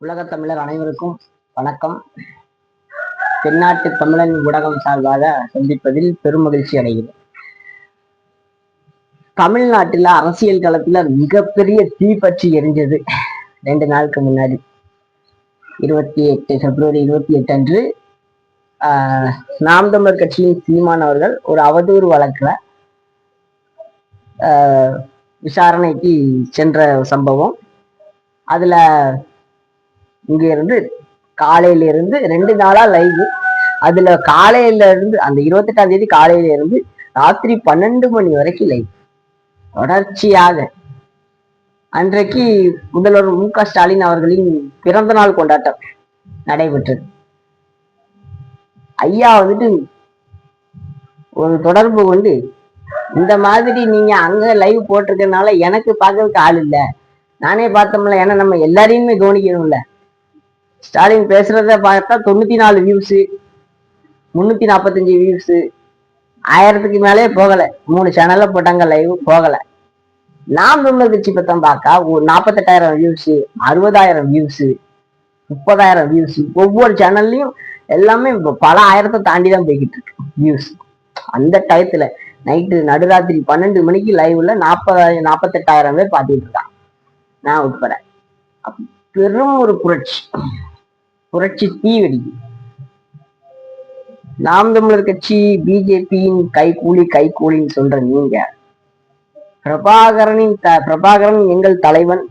உலகத் தமிழர் அனைவருக்கும் வணக்கம். தென்னாட்டு தமிழன் ஊடகம் சார்பாக சந்திப்பதில் பெரும் மகிழ்ச்சி அடைகிறேன். தமிழ்நாட்டில் அரசியல் களத்துல மிகப்பெரிய தீ பற்றி எரிஞ்சது ரெண்டு நாளுக்கு முன்னாடி. இருபத்தி எட்டு பிப்ரவரி இருபத்தி எட்டு அன்று ஆஹ், நாம் தமிழர் கட்சியின் சீமான் அவர்கள் ஒரு அவதூறு வழக்குல ஆஹ், விசாரணைக்கு சென்ற சம்பவம். அதில் இங்க இருந்து காலையில இருந்து ரெண்டு நாளா லைவ் அதுல காலையில இருந்து அந்த இருபத்தெட்டாம் தேதி காலையில இருந்து ராத்திரி பன்னெண்டு மணி வரைக்கும் லைவ் தொடர்ச்சியாக. அன்றைக்கு முதல்வர் மு க ஸ்டாலின் அவர்களின் பிறந்த நாள் கொண்டாட்டம் நடைபெற்றது. ஐயா வந்துட்டு ஒரு தொடர்பு கொண்டு இந்த மாதிரி நீங்க அங்க லைவ் போட்டிருக்கனால எனக்கு பார்க்கறதுக்கு ஆள் இல்லை. நானே பார்த்தோம்ல ஏன்னா நம்ம எல்லாரையுமே கவனிக்கணும்ல ஸ்டாலின் பேசுறத பார்த்தா தொண்ணூத்தி நாலு வியூஸ் முன்னூத்தி நாற்பத்தஞ்சு வியூஸ் ஆயிரத்துக்கு மேலே போகல. மூணு சேனல்ல போட்டாங்க லைவ் போகல. நாம் தமிழர் கட்சி பத்தம் பார்த்தா ஒரு நாற்பத்தெட்டாயிரம் வியூஸ் அறுபதாயிரம் வியூஸ் முப்பதாயிரம் வியூஸ் ஒவ்வொரு சேனல்லையும் எல்லாமே இப்போ பல ஆயிரத்தை தாண்டி தான் போய்கிட்டு இருக்கு வியூஸ் அந்த டயத்துல நைட்டு நடுராத்திரி பன்னெண்டு மணிக்கு லைவ்ல நாற்பதாயிரம் நாற்பத்தெட்டாயிரம் பேர் பார்த்துட்டு இருக்கான் நான் உட்பட. பெரும் ஒரு புரட்சி. புரட்சி தீ வெடிக்கு நாம் தமிழர் கட்சி பிஜேபியின் கைகூலி கைகூலின்னு சொல்ற நீங்க பிரபாகரனின் த பிரபாகரன் எங்கள் தலைவன்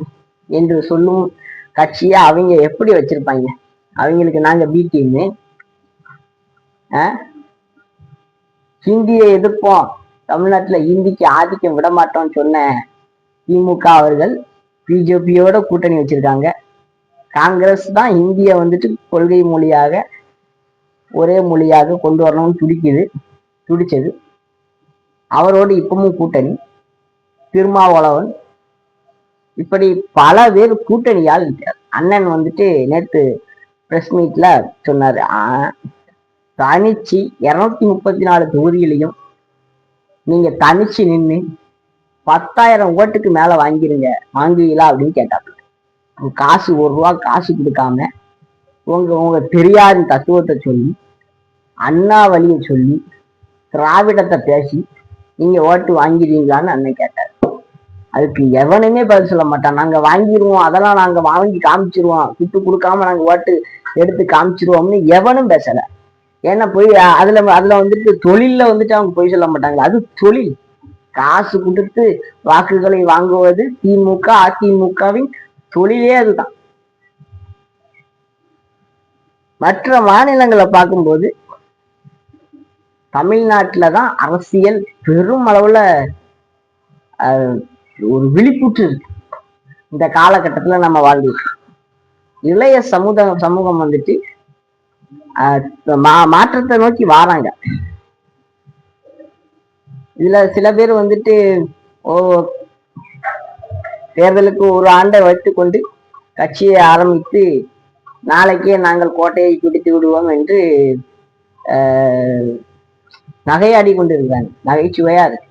என்று சொல்லும் கட்சியை அவங்க எப்படி வச்சிருப்பாங்க? அவங்களுக்கு நாங்க பி டீம் ஹிந்தியை எதிர்ப்போம். தமிழ்நாட்டுல ஹிந்திக்கு ஆதிக்கம் விட மாட்டோம்னு சொன்ன திமுக அவர்கள் பிஜேபியோட கூட்டணி வச்சிருக்காங்க. காங்கிரஸ் தான் இந்திய வந்துட்டு கொள்கை மொழியாக ஒரே மொழியாக கொண்டு வரணும்னு துடிக்குது துடிச்சது. அவரோடு இப்பவும் கூட்டணி திருமாவளவன். இப்படி பல பேர் கூட்டணியால் அண்ணன் வந்துட்டு நேற்று பிரஸ் மீட்ல சொன்னார். ஆ, தனிச்சு இரநூத்தி முப்பத்தி நாலு தொகுதியிலையும் நீங்கள் தனிச்சு நின்று பத்தாயிரம் ஓட்டுக்கு மேலே வாங்கிருங்க வாங்குவீங்களா அப்படின்னு கேட்டார் காசு ஒரு ரூபா காசு கொடுக்காம உங்க உங்க பெரியாரின் தத்துவத்தை சொல்லி அண்ணா வழியை சொல்லி திராவிடத்தை பேசி நீங்க ஓட்டு வாங்கிடுவீங்களான்னு அண்ணன் கேட்டார். அதுக்கு எவனுமே பதில் சொல்ல மாட்டான். நாங்க வாங்கிடுவோம் அதெல்லாம் நாங்க வாங்கி காமிச்சிருவோம். விட்டு கொடுக்காம நாங்க ஓட்டு எடுத்து காமிச்சிருவோம்னு எவனும் பேசல. ஏன்னா போய் அதுல அதுல வந்துட்டு தொழில்ல வந்துட்டு அவங்க போய் சொல்ல மாட்டாங்க. அது தொழில். காசு கொடுத்து வாக்குகளை வாங்குவது திமுக அதிமுகவின் தொழிலே அதுதான். மற்ற மாநிலங்களை பார்க்கும்போது தமிழ்நாட்டில் தான் அரசியல் பெரும் அளவுல ஒரு விழிப்புற்று இருக்கு. இந்த காலகட்டத்துல நம்ம வாழ்ந்துருக்கோம் இளைய சமூக சமூகம் வந்துட்டு அஹ், மா- மாற்றத்தை நோக்கி வாராங்க. இதுல சில பேர் வந்துட்டு ஓ தேர்தலுக்கு ஒரு ஆண்டை வைத்துக்கொண்டு கட்சியை ஆரம்பித்து நாளைக்கே நாங்கள் கோட்டையை பிடித்து விடுவோம் என்று நகையாடி கொண்டிருக்காங்க நகைச்சுவையா இருக்கு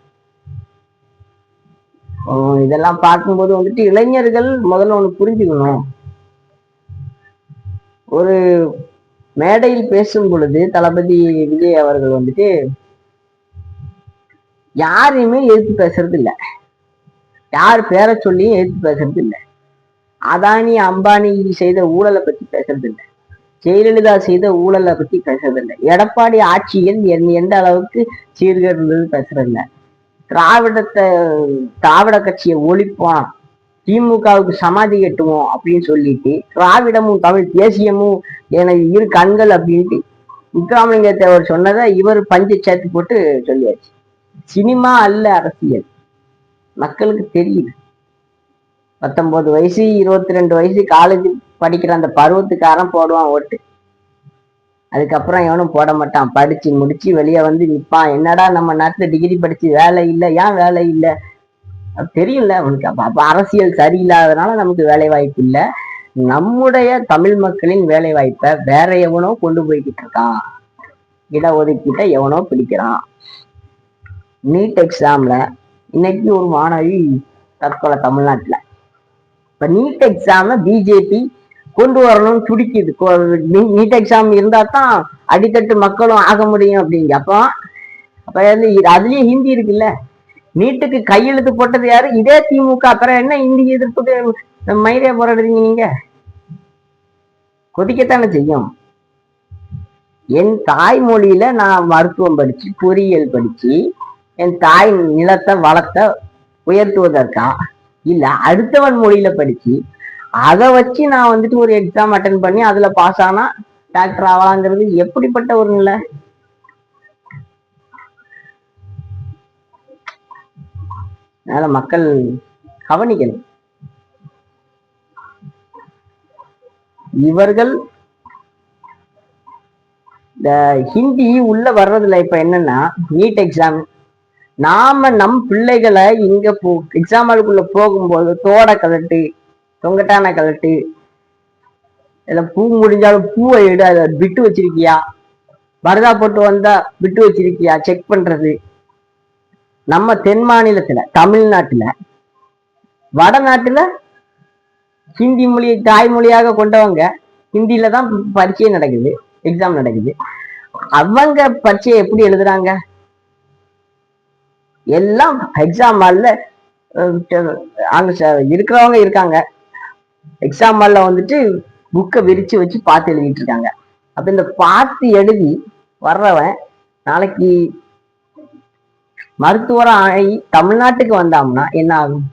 இதெல்லாம் பார்க்கும்போது வந்துட்டு இளைஞர்கள் முதல்ல ஒண்ணு புரிஞ்சுக்கணும். ஒரு மேடையில் பேசும் பொழுது தளபதி விஜய் அவர்கள் வந்துட்டு யாரையுமே எதிர்த்து பேசுறது இல்ல யார் பேரை சொல்லியும் எதிர்த்து பேசுறது இல்லை அதானி அம்பானி செய்த ஊழலை பத்தி பேசுறது இல்லை ஜெயலலிதா செய்த ஊழலை பத்தி பேசுறது இல்லை எடப்பாடி ஆட்சியில் என் எந்த அளவுக்கு சீர்கிறது இருந்தது பேசுறது திராவிடத்தை திராவிட கட்சியை ஒழிப்போம். திமுகவுக்கு சமாதி கட்டுவோம் அப்படின்னு சொல்லிட்டு திராவிடமும் தமிழ் தேசியமும் எனக்கு இரு கண்கள் அப்படின்ட்டு முத்துராமலிங்க தேவர் சொன்னதை இவர் பஞ்சு சேர்த்து போட்டு சொல்லியாச்சு. சினிமா அல்ல அரசியல். மக்களுக்கு தெரியுது. பத்தொன்பது வயசு இருபத்தி ரெண்டு வயசு காலேஜ் படிக்கிற அந்த பருவத்துக்காரன் போடுவான் ஓட்டு. அதுக்கப்புறம் எவனும் போட மாட்டான். படிச்சு முடிச்சு வெளியே வந்து நிப்பான். என்னடா நம்ம நாட்டுல டிகிரி படிச்சு வேலை இல்லை? ஏன் வேலை இல்லை? தெரியல அவனுக்கு. அப்ப அரசியல் சரியில்லாதனால நமக்கு வேலை வாய்ப்பு இல்லை. நம்முடைய தமிழ் மக்களின் வேலை வாய்ப்பை வேற எவனோ கொண்டு போய்கிட்டு இருக்கான். இடஒதுக்கீட்டை எவனோ பிடிக்கிறான். நீட் எக்ஸாம்ல இன்னைக்கு ஒரு மாணவி தற்கொலை தமிழ்நாட்டுல. இப்ப நீட் எக்ஸாம் பிஜேபி கொண்டு வரணும்னு துடிக்குது. நீட் எக்ஸாம் இருந்தா தான் அடித்தட்டு மக்களும் ஆக முடியும் அப்படிங்க. அப்போ அப்போ அதுலேயும் அதுலயும் ஹிந்தி இருக்குல்ல. நீட்டுக்கு கையெழுத்து போட்டது யாரு? இதே திமுக. அப்புறம் என்ன இந்தி எதிர்ப்புக்கு மயிரே போராடுறீங்க நீங்க. கொதிக்கத்தானே செய்யும். என் தாய்மொழியில நான் மருத்துவம் படிச்சு பொறியியல் படிச்சு என் தாய் நிலத்தை வளர்த்த உயர்த்துவதற்கா இல்ல அடுத்தவன் மொழியில படிச்சு அதை வச்சு நான் வந்துட்டு ஒரு எக்ஸாம் அட்டன் பண்ணி அதுல பாஸ் ஆனா டாக்டர் ஆகலாங்கிறது எப்படிப்பட்ட ஒரு நிலை? அதனால மக்கள் கவனிக்கணும். இவர்கள் இந்த ஹிந்தி உள்ள வர்றதுல இப்ப என்னன்னா நீட் எக்ஸாம் நாம நம் பிள்ளைகளை இங்க போ எக்ஸாம்பிளுக்குள்ள போகும்போது தோட கலட்டு தொங்கட்டான கலட்டு இல்ல பூ முடிஞ்சாலும் பூவை எடு அதை விட்டு வச்சிருக்கியா? பரதா போட்டு வந்தா விட்டு வச்சிருக்கியா? செக் பண்றது. நம்ம தென் மாநிலத்துல தமிழ்நாட்டுல வடநாட்டுல ஹிந்தி மொழியை தாய்மொழியாக கொண்டவங்க ஹிந்தியில தான் பரீட்சை நடக்குது எக்ஸாம் நடக்குது. அவங்க பரீட்சையை எப்படி எழுதுறாங்க? எல்லாம் எக்ஸாம் ஹாலில் அங்க இருக்கிறவங்க இருக்காங்க. எக்ஸாம் ஹாலில் வந்துட்டு புக்கை விரிச்சு வச்சு பார்த்து எழுதிட்டு இருக்காங்க. அப்போ இந்த பார்த்து எழுதி வர்றவன் நாளைக்கு மருத்துவர் ஆகி தமிழ்நாட்டுக்கு வந்தாம்னா என்ன ஆகும்?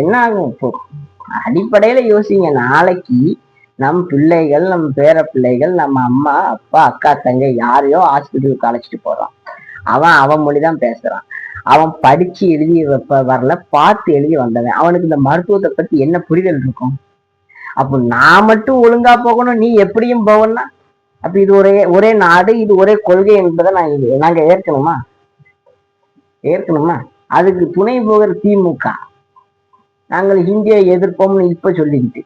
என்ன ஆகும் இப்போ? அடிப்படையில யோசிங்க. நாளைக்கு நம் பிள்ளைகள் நம்ம பேர பிள்ளைகள் நம்ம அம்மா அப்பா அக்கா தங்கை யாரையோ ஹாஸ்பிட்டலுக்கு அழைச்சிட்டு போறான் அவன் அவன் மொழிதான் பேசுறான். அவன் படிச்சு எழுதி வரல பார்த்து எழுதி வந்தவன். அவனுக்கு இந்த மருத்துவத்தை பத்தி என்ன புரிதல் இருக்கும்? அப்போ நான் மட்டும் ஒழுங்கா போகணும் நீ எப்படியும் போகணும்னா? அப்ப இது ஒரே ஒரே நாடு இது ஒரே கொள்கை என்பதை நான் நாங்க ஏற்கணுமா? ஏற்கணுமா? அதுக்கு துணை போகிற திமுக. நாங்கள் இந்தியை எதிர்ப்போம்னு இப்ப சொல்லிக்கிட்டு.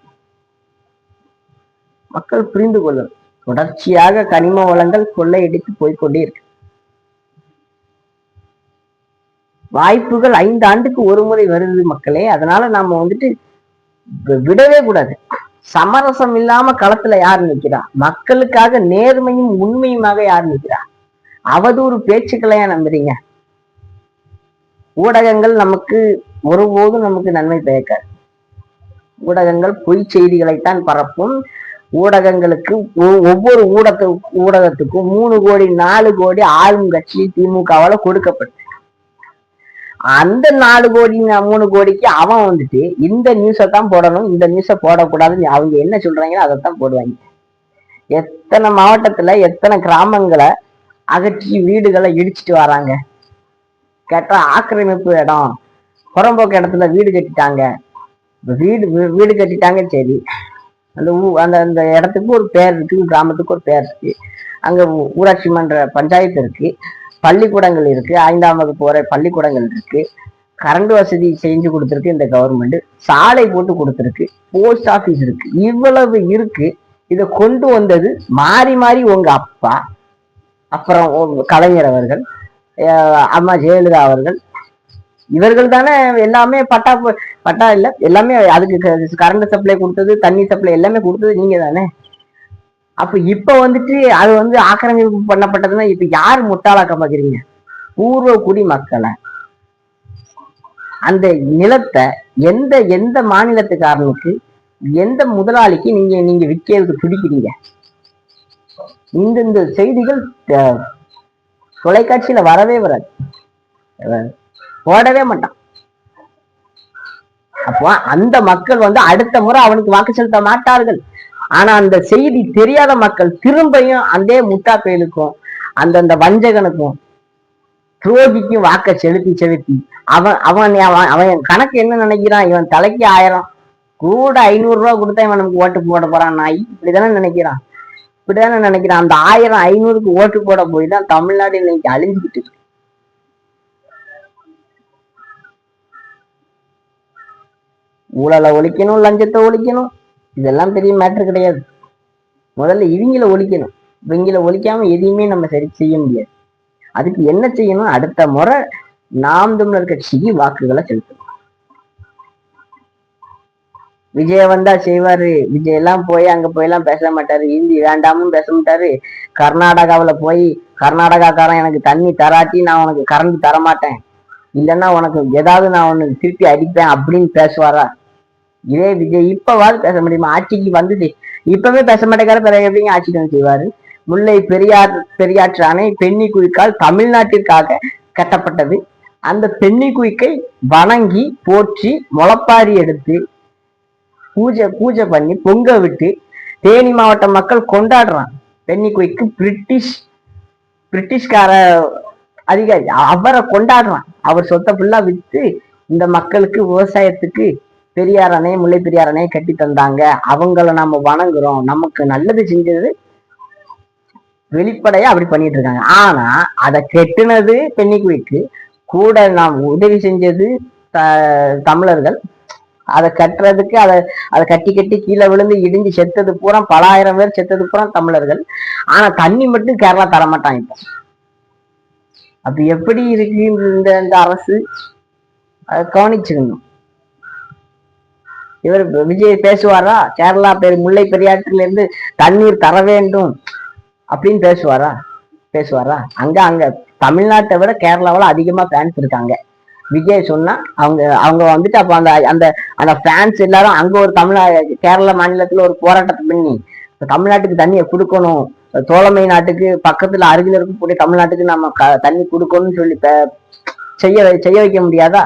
மக்கள் புரிந்து கொள்ளும் தொடர்ச்சியாக கனிம வளங்கள் கொள்ளையடித்து போய்கொண்டே இருக்கு. வாய்ப்புகள் ஐந்து ஆண்டுக்கு ஒரு முறை வருது மக்களே. அதனால நாம வந்துட்டு விடவே கூடாது. சமரசம் இல்லாம களத்துல யார் நிக்கிறா? மக்களுக்காக நேர்மையும் உண்மையுமாக யார் நிக்கிறா? அவதூறு பேச்சுக்களையா நம்புறீங்க? ஊடகங்கள் நமக்கு ஒருபோதும் நமக்கு நன்மை பயக்காது. ஊடகங்கள் பொய் செய்திகளைத்தான் பரப்பும். ஊடகங்களுக்கு ஒ- ஒவ்வொரு ஊடக ஊடகத்துக்கும் மூணு கோடி நாலு கோடி ஆளும் கட்சி திமுகவால கொடுக்கப்பட்டு அந்த நாலு கோடி மூணு கோடிக்கு அவன் வந்துட்டு இந்த நியூஸை தான் போடணும் இந்த நியூஸை போடக்கூடாதுன்னு அவங்க என்ன சொல்றாங்களோ அதைத்தான் போடுவாங்க. எத்தனை மாவட்டத்துல எத்தனை கிராமங்களை அகற்றி வீடுகளை இடிச்சிட்டு வராங்க. கேட்டா ஆக்கிரமிப்பு இடம். புறம்போக்கு இடத்துல வீடு கட்டிட்டாங்க. வீடு வீ- வீடு கட்டிட்டாங்க சரி. அந்த ஊ அந்த அந்த இடத்துக்கு ஒரு பேர் இருக்கு கிராமத்துக்கு ஒரு பேர் இருக்கு. அங்க ஊ- ஊராட்சி மன்ற பஞ்சாயத்து இருக்கு. பள்ளிக்கூடங்கள் இருக்கு. ஐந்தாம் வகுப்பு வரை பள்ளிக்கூடங்கள் இருக்கு. கரண்ட் வசதி செஞ்சு கொடுத்துருக்கு இந்த கவர்மெண்ட் சாலை போட்டு கொடுத்துருக்கு. போஸ்ட் ஆஃபீஸ் இருக்கு. இவ்வளவு இருக்கு. இதை கொண்டு வந்தது மாறி மாறி உங்க அப்பா அப்புறம் கலைஞர் அவர்கள் அம்மா ஜெயலலிதா அவர்கள். இவர்கள் தானே எல்லாமே பட்டா பட்டா இல்லை எல்லாமே அதுக்கு கரண்ட் சப்ளை கொடுத்தது தண்ணி சப்ளை எல்லாமே கொடுத்தது நீங்க தானே? அப்ப இப்ப வந்துட்டு அது வந்து ஆக்கிரமிப்பு பண்ணப்பட்டதுன்னா இப்ப யார் முட்டாளாக்க பாக்குறீங்க பூர்வ குடி மக்களை. அந்த நிலத்தை எந்த எந்த மாநிலத்துக்காரனுக்கு எந்த முதலாளிக்கு நீங்க நீங்க விற்கிறது பிடிக்கிறீங்க? இந்த இந்த செய்திகள் அஹ், தொலைக்காட்சியில வரவே வராது. அஹ், போடவே மாட்டான். அப்போ அந்த மக்கள் வந்து அடுத்த முறை அவனுக்கு வாக்கு செலுத்த மாட்டார்கள். ஆனா அந்த செய்தி தெரியாத மக்கள் திரும்பியும் அந்த முட்டா பயலுக்கும் அந்தந்த வஞ்சகனுக்கும் துரோகிக்கும் வாக்க செலுத்தி செலுத்தி அவன் அவன் அவன் அவன் கணக்கு என்ன நினைக்கிறான்? இவன் தலைக்கு ஆயிரம். கூட ஐநூறு ரூபா கொடுத்தா இவன் நமக்கு ஓட்டு போட போறான். நாய் இப்படிதானே நினைக்கிறான். இப்படிதானே நினைக்கிறான். அந்த ஆயிரம் ஐநூறுக்கு ஓட்டு போட போய் தான் தமிழ்நாடு இன்னைக்கு அழிஞ்சுக்கிட்டு இருக்கு. ஊழலை ஒழிக்கணும் லஞ்சத்தை ஒழிக்கணும். இதெல்லாம் பெரிய மேட்ரு கிடையாது. முதல்ல இவங்கள ஒழிக்கணும். இவங்கள ஒழிக்காம எதையுமே நம்ம சரி செய்ய முடியாது. அதுக்கு என்ன செய்யணும்? அடுத்த முறை நாம் தமிழர் கட்சிக்கு வாக்குகளை செலுத்தணும். விஜய் வந்தா செய்வாரு. விஜய் எல்லாம் போய் அங்க போய் எல்லாம் பேச மாட்டாரு. ஹிந்தி வேண்டாமும் பேச மாட்டாரு. கர்நாடகாவுல போய் கர்நாடகாக்காரன் எனக்கு தண்ணி தராட்டி நான் உனக்கு கரண்ட் தர மாட்டேன் இல்லைன்னா உனக்கு ஏதாவது நான் உனக்கு திருப்பி அடிப்பேன் அப்படின்னு பேசுவாரா? இதே விஜய் இப்பவாது பேச முடியுமா? ஆட்சிக்கு வந்தது. இப்பவே பேச மாட்டேங்கிற பிறகு எப்படிங்க ஆட்சிக்கு வந்து செய்வாரு? முல்லை பெரியார் பெரியாற்று அணை பெண்ணி குயிக்கால் தமிழ்நாட்டிற்காக கட்டப்பட்டது. அந்த பெண்ணி குயிக்கை வணங்கி போற்றி முளப்பாரி எடுத்து பூஜை பூஜை பண்ணி பொங்க விட்டு தேனி மாவட்ட மக்கள் கொண்டாடுறான் பெண்ணி குயிக்கு பிரிட்டிஷ் பிரிட்டிஷ்கார அதிகாரி அவரை கொண்டாடுறான் அவர் சொத்தை ஃபுல்லா வித்து இந்த மக்களுக்கு விவசாயத்துக்கு பெரியார் அணை முல்லை பெரியார் அணையை கட்டி தந்தாங்க. அவங்கள நம்ம வணங்குறோம். நமக்கு நல்லது செஞ்சது வெளிப்படையா அப்படி பண்ணிட்டு இருக்காங்க. ஆனா அதை கெட்டினது பெண்ணி கூட நாம் உதவி செஞ்சது த- தமிழர்கள். அதை கட்டுறதுக்கு அதை அதை கட்டி கட்டி கீழே விழுந்து இடிஞ்சு செத்தது பூரா பல ஆயிரம் பேர் செத்தது பூரா தமிழர்கள். ஆனா தண்ணி மட்டும் கேரளா தரமாட்டான் இப்போ. அப்ப எப்படி இருக்கு இந்த அரசு? அதை கவனிச்சுக்கணும். இவர் விஜய் பேசுவாரா? கேரளா பெரு முல்லை பெரியாற்றில இருந்து தண்ணீர் தர வேண்டும் அப்படின்னு பேசுவாரா? பேசுவாரா? அங்க அங்க தமிழ்நாட்டை விட கேரளாவில் அதிகமா ஃபேன்ஸ் இருக்காங்க. விஜய் சொன்னா அவங்க அவங்க வந்துட்டு அப்ப அந்த அந்த அந்த ஃபேன்ஸ் எல்லாரும் அங்க ஒரு தமிழ் கேரள மாநிலத்துல ஒரு போராட்டத்தை பண்ணி தமிழ்நாட்டுக்கு தண்ணியை கொடுக்கணும். தோழமை நாட்டுக்கு பக்கத்துல அருகில் இருக்கக்கூடிய தமிழ்நாட்டுக்கு நம்ம க- தண்ணி கொடுக்கணும்னு சொல்லி செய்ய வை- செய்ய வைக்க முடியாதா?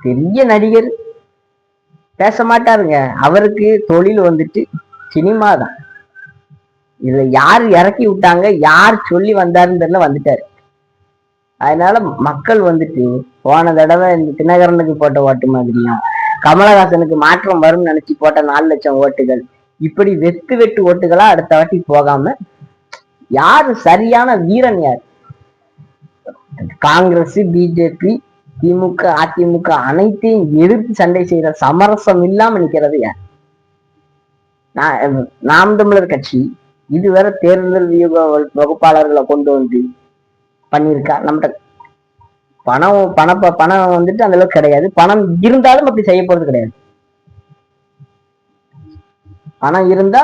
பெரிய நடிகர். பேச மாட்டாருங்க அவருக்கு தொழில் வந்துட்டு சினிமா தான் இதுல யார் இறக்கி விட்டாங்க யார் சொல்லி வந்தாருன்னு தெரியல வந்துட்டாரு. அதனால மக்கள் வந்துட்டு போன தடவை இந்த தினகரனுக்கு போட்ட ஓட்டு மாதிரியும் கமலஹாசனுக்கு மாற்றம் வரும்னு நினைச்சு போட்ட நாலு லட்சம் ஓட்டுகள் இப்படி வெத்து வெட்டு ஓட்டுகளா அடுத்த வாட்டி போகாம யாரு சரியான வீரன் யார்? காங்கிரஸ் பிஜேபி திமுக அதிமுக அனைத்தையும் எதிர்த்து சண்டை செய்யற சமரசம் இல்லாம நிக்கிறது யார்? நாம் தமிழர் கட்சி இதுவரை தேர்தல் வியூக வகுப்பாளர்களை கொண்டு வந்து பண்ணியிருக்கா? நம்மகிட்ட பணம் பண பணம் வந்துட்டு அந்த அளவுக்கு கிடையாது. பணம் இருந்தாலும் அப்படி செய்ய போறது கிடையாது. பணம் இருந்தா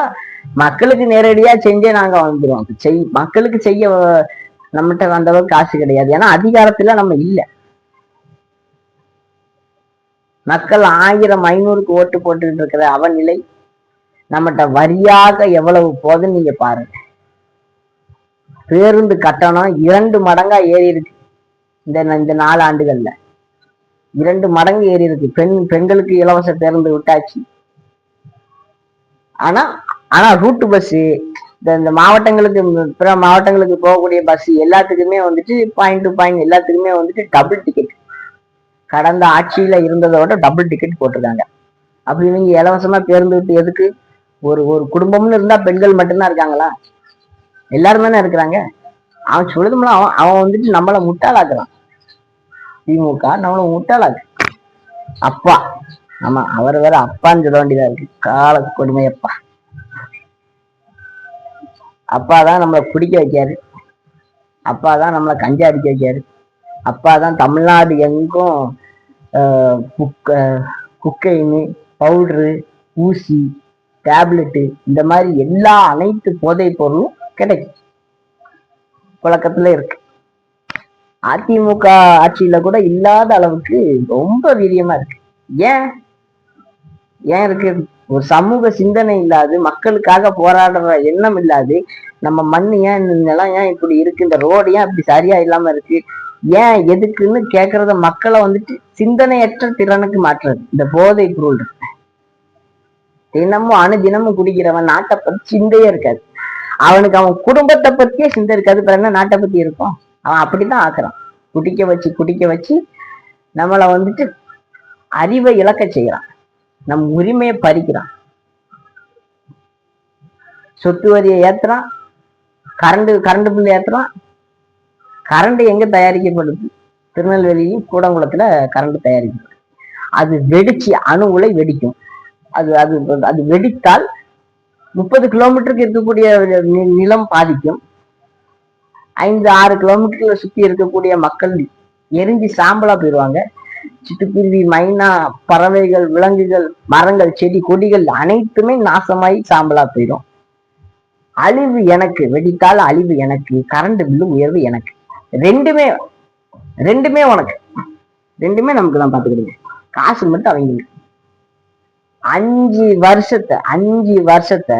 மக்களுக்கு நேரடியா செஞ்சே நாங்க வந்துருவோம் செய் மக்களுக்கு செய்ய நம்மகிட்ட அந்த அளவுக்கு காசு கிடையாது. ஏன்னா அதிகாரத்துல நம்ம இல்ல. மக்கள் ஆயிரம் ஐநூறுக்கு ஓட்டு போட்டு இருக்கிற அவநிலை நம்மகிட்ட வரியாக எவ்வளவு போகுதுன்னு நீங்க பாருங்க. பேருந்து கட்டணம் இரண்டு மடங்கா ஏறி இருக்கு இந்த இந்த நாலு ஆண்டுகள்ல. இரண்டு மடங்கு ஏறி இருக்கு. பெண் பெண்களுக்கு இலவச பேருந்து விட்டாச்சு. ஆனா ஆனா ரூட்டு பஸ் இந்த இந்த மாவட்டங்களுக்கு பிற மாவட்டங்களுக்கு போகக்கூடிய பஸ் எல்லாத்துக்குமே வந்துட்டு பாயிண்ட் டு பாயிண்ட் எல்லாத்துக்குமே வந்துட்டு டபுள் டிக்கெட் கடந்த ஆட்சியில இருந்ததை விட டபுள் டிக்கெட் போட்டிருக்காங்க. அப்படி நீங்க இலவசமா பேருந்து விட்டு எதுக்கு? ஒரு ஒரு குடும்பம்னு இருந்தா பெண்கள் மட்டும்தான் இருக்காங்களா? எல்லாரும் தானே இருக்கிறாங்க. அவன் சொல்லுதும்ல அவன் அவன் வந்துட்டு நம்மளை முட்டாளாக்குறான். திமுக நம்மள முட்டாளாக்கு. அப்பா ஆமா அவர் வேற அப்பான்னு சொல்ல வேண்டியதா இருக்கு. கால கொடுமை அப்பா. அப்பா தான் நம்மளை குடிக்க வைக்காரு. அப்பா தான் நம்மளை கஞ்சா அடிக்க வைக்காரு. அப்பா தான் தமிழ்நாடு எங்கும் ஆஹ், குக்க குக்கைனு பவுட்ரு ஊசி டேப்லெட்டு இந்த மாதிரி எல்லா அனைத்து போதைப் பொருளும் கிடைக்கும். புழக்கத்துல இருக்கு. அதிமுக ஆட்சியில கூட இல்லாத அளவுக்கு ரொம்ப வீரியமா இருக்கு. ஏன்? ஏன் இருக்கு? ஒரு சமூக சிந்தனை இல்லாது மக்களுக்காக போராடுற எண்ணம் இல்லாது நம்ம மண் ஏன் நிலம் ஏன் இப்படி இருக்கு? இந்த ரோடு ஏன் இப்படி சரியா இல்லாம இருக்கு? ஏன் எதுக்குன்னு கேட்கறத மக்களை வந்துட்டு சிந்தனையற்ற திறனுக்கு மாற்றுறது. இந்த போதை பொருள் அணு தினமும் அணுதினமும் குடிக்கிறவன் நாட்டை பத்தி சிந்தையே இருக்காது. அவனுக்கு அவன் குடும்பத்தை பத்தியே சிந்தை இருக்காது. பிறகு என்ன நாட்டை பத்தி இருக்கும்? அவன் அப்படித்தான் ஆக்குறான். குடிக்க வச்சு குடிக்க வச்சு நம்மளை வந்துட்டு அறிவை இழக்க செய்யறான் நம் உரிமையை பறிக்கிறான். சொத்து வரியை ஏத்துறான். கரண்ட் கரண்ட் பில் ஏத்துறான். கரண்ட் எங்க தயாரிக்கப்படுது? திருநெல்வேலியும் கூடங்குளத்துல கரண்ட் தயாரிக்கப்படுது அது வெடிச்சு அணு உலை வெடிக்கும். அது அது அது வெடித்தால் முப்பது கிலோமீட்டருக்கு இருக்கக்கூடிய நி- நிலம் பாதிக்கும். ஐந்து ஆறு கிலோமீட்டர்ல சுத்தி இருக்கக்கூடிய மக்கள் எரிஞ்சு சாம்பலா போயிடுவாங்க சிட்டுக்குருவி மைனா பறவைகள் விலங்குகள் மரங்கள் செடி கொடிகள் அனைத்துமே நாசமாயி சாம்பலா போயிடும் அழிவு எனக்கு வெடித்தால் அழிவு எனக்கு கரண்ட் பில்லு உயர்வு எனக்கு. ரெண்டுமே ரெண்டுமே உனக்கு. ரெண்டுமே நமக்கு தான் பாத்துக்கிடுங்க காசு மட்டும் அவங்க அஞ்சு வருஷத்தை அஞ்சு வருஷத்தை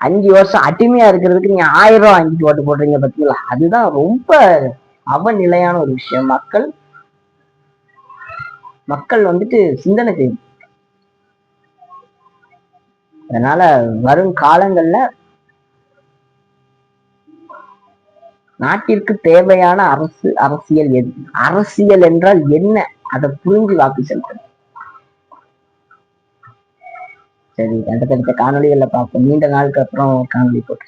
அஞ்சு வருஷம் அடிமையா இருக்கிறதுக்கு நீங்க ஆயிரம் ரூபாய் அஞ்சு ஓட்டு போடுறீங்க பாத்தீங்களா? அதுதான் ரொம்ப அவநிலையான ஒரு விஷயம். மக்கள் மக்கள் வந்துட்டு சிந்தனை செய்யும் அதனால வரும் காலங்கள்ல நாட்டிற்கு தேவையான அரசு அரசியல் எது? அரசியல் என்றால் என்ன? அதை புரிஞ்சு வாக்கு செலுத்தணும் சரி அடுத்தடுத்த காணொலிகளில் பார்ப்போம். நீண்ட நாளுக்கு அப்புறம் காணொலி போட்டு